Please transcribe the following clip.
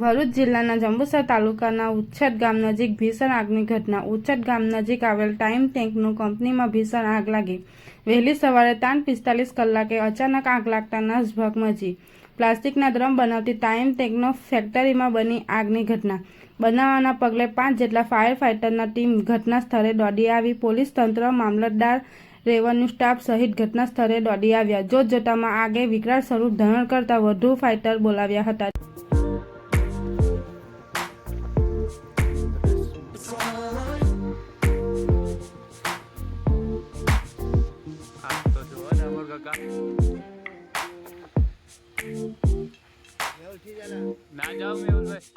ભરૂચ જિલ્લાના જંબુસર તાલુકાના ઉચ્છદ ગામ નજીક ભીષણ આગની ઘટના. ઉચ્છદ ગામ નજીક આવેલ ટાઈમ ટેન્કનું કંપનીમાં ભીષણ આગ લાગી. વહેલી સવારે ત્રણ પિસ્તાલીસ કલાકે અચાનક આગ લાગતા નાસભાગ મચી. પ્લાસ્ટિકના ડ્રમ બનાવતી ટાઈમ ટેન્કનો ફેક્ટરીમાં બની આગની ઘટના. બનાવવાના પગલે પાંચ જેટલા ફાયર ફાઇટરના ટીમ ઘટના સ્થળે દોડી આવી. પોલીસ તંત્ર, મામલતદાર, રેવન્યુ સ્ટાફ સહિત ઘટના સ્થળે દોડી આવ્યા. જોત જોતામાં આગે વિકરાળ સ્વરૂપ ધારણ કરતા વધુ ફાઇટર બોલાવ્યા હતા. કાકા ના જાઓ મેહુલભાઈ